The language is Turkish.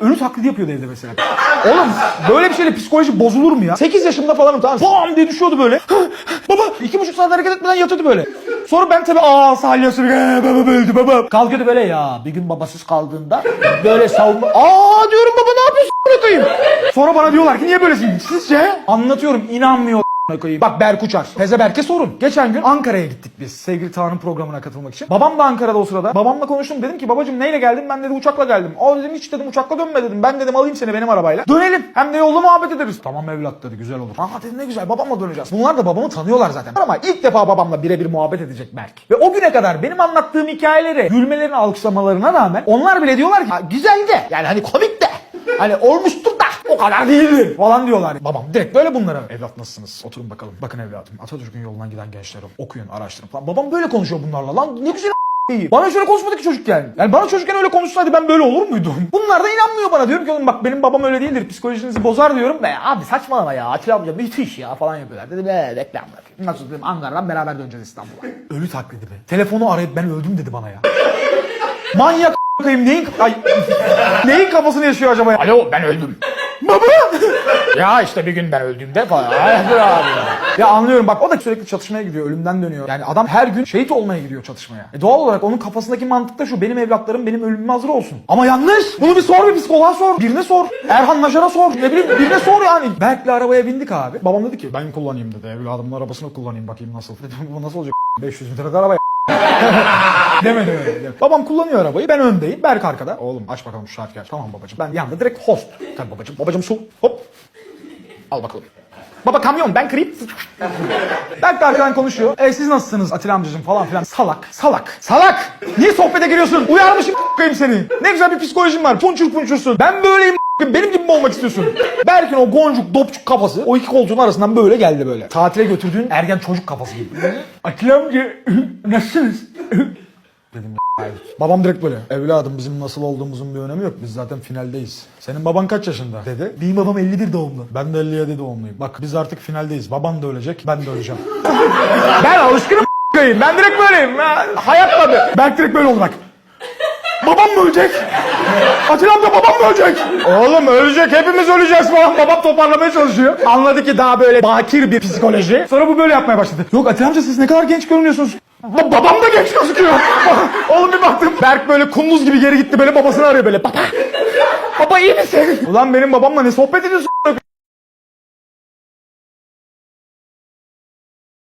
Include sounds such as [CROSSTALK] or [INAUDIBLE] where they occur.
benim ölü taklidi yapıyordu evde mesela. Oğlum böyle bir şeyle psikoloji bozulur mu ya? 8 yaşımda falanım tamam. Bam diye düşüyordu böyle. [GASPS] baba iki buçuk saat hareket etmeden yatıyordu böyle. Sonra ben tabii aa salyası "Ee, baba öldü baba. Kalkıyordu böyle ya bir gün babasız kaldığında böyle savunma. Aa diyorum baba ne yapıyorsun bırakayım. Sonra bana diyorlar ki niye böylesin? Sizce? Anlatıyorum inanmıyor koyayım. Bak Berk Uçar. Berk'e sorun. Geçen gün Ankara'ya gittik biz sevgili Tağ'ın programına katılmak için. Babam da Ankara'da o sırada. Babamla konuştum dedim ki babacım neyle geldin? Ben dedi uçakla geldim. O dedim hiç dedim uçakla dönme dedim. Ben dedim alayım seni benim arabayla. Dönelim. Hem de yolda muhabbet ederiz. Tamam evlat dedi güzel olur. Aa dedim ne güzel babamla döneceğiz. Bunlar da babamı tanıyorlar zaten. Ama ilk defa babamla birebir muhabbet edecek Berk. Ve o güne kadar benim anlattığım hikayeleri gülmelerini alkışlamalarına rağmen onlar bile diyorlar ki "Ha, güzel de yani hani komik de Hani olmuştur o kadar değildir falan diyorlar. Babam direkt böyle bunlara. Evlat nasılsınız? Oturun bakalım. Bakın evladım Atatürk'ün yolundan giden gençlerim. Okuyun, araştırın falan. Babam böyle konuşuyor bunlarla. Lan ne güzel iyi. Bana şöyle konuşmadı ki çocukken. Yani bana çocukken öyle konuşsaydı ben böyle olur muydum? [LAUGHS] Bunlar da inanmıyor bana. Diyorum ki oğlum bak benim babam öyle değildir. Psikolojinizi bozar diyorum. Be abi saçmalama ya. Atilla amca müthiş ya falan yapıyorlar. Dedim eee reklam bırakayım. Nasıl dedim Ankara'dan beraber döneceğiz İstanbul'a. [LAUGHS] Ölü taklidi be. Telefonu arayıp ben öldüm dedi bana ya. [LAUGHS] Manyak a**ayım neyin ay, neyin kafasını yaşıyor acaba ya? Alo ben öldüm. Baba! ya işte bir gün ben öldüğümde falan. [LAUGHS] Abi. Ya anlıyorum bak o da sürekli çatışmaya gidiyor. Ölümden dönüyor. Yani adam her gün şehit olmaya gidiyor çatışmaya. E doğal olarak onun kafasındaki mantık da şu. Benim evlatlarım benim ölümüme hazır olsun. Ama yanlış. Bunu bir sor bir psikoloğa sor. Birine sor. Erhan Najar'a sor. Ne bileyim birine sor yani. Berk'le arabaya bindik abi. Babam dedi ki ben kullanayım dedi. Evladımın arabasını kullanayım bakayım nasıl. Dedim [LAUGHS] bu nasıl olacak? 500 bin liralık araba [LAUGHS] Demedi öyle. Babam kullanıyor arabayı. Ben öndeyim. Berk arkada. Oğlum aç bakalım şu şarkıyı aç. Tamam babacığım. Ben yanında direkt host. Tabii babacığım. Babacığım su. Hop. Al bakalım. Baba kamyon ben kırayım. Berk de arkadan konuşuyor. E siz nasılsınız Atilla amcacığım falan filan. Salak. Salak. Salak. Niye sohbete giriyorsun? Uyarmışım [LAUGHS] seni. Ne güzel bir psikolojin var. Punçur punçursun. Ben böyleyim benim gibi mi olmak istiyorsun? Berk'in o goncuk dopçuk kafası o iki koltuğun arasından böyle geldi böyle. Tatile götürdüğün ergen çocuk kafası gibi. Atilla amca [LAUGHS] nasılsınız? Dedim "Ya, Babam direkt böyle. Evladım bizim nasıl olduğumuzun bir önemi yok. Biz zaten finaldeyiz. Senin baban kaç yaşında? Dedi. Benim babam 51 doğumlu. Ben de 57 doğumluyum. Bak biz artık finaldeyiz. Baban da ölecek. Ben de öleceğim. [LAUGHS] ben alışkınım. Ben direkt böyleyim. Ha, Hayat tabii. Berk direkt böyle oldu bak. Babam mı ölecek? Atilla amca babam mı ölecek? Oğlum ölecek hepimiz öleceğiz falan. Babam toparlamaya çalışıyor. Anladı ki daha böyle bakir bir psikoloji. Sonra bu böyle yapmaya başladı. Yok Atilla amca siz ne kadar genç görünüyorsunuz. Ba- babam da genç gözüküyor. [LAUGHS] Oğlum bir baktım. Berk böyle kumluz gibi geri gitti böyle babasını arıyor böyle. Baba. Baba iyi misin? Ulan benim babamla ne sohbet ediyorsun?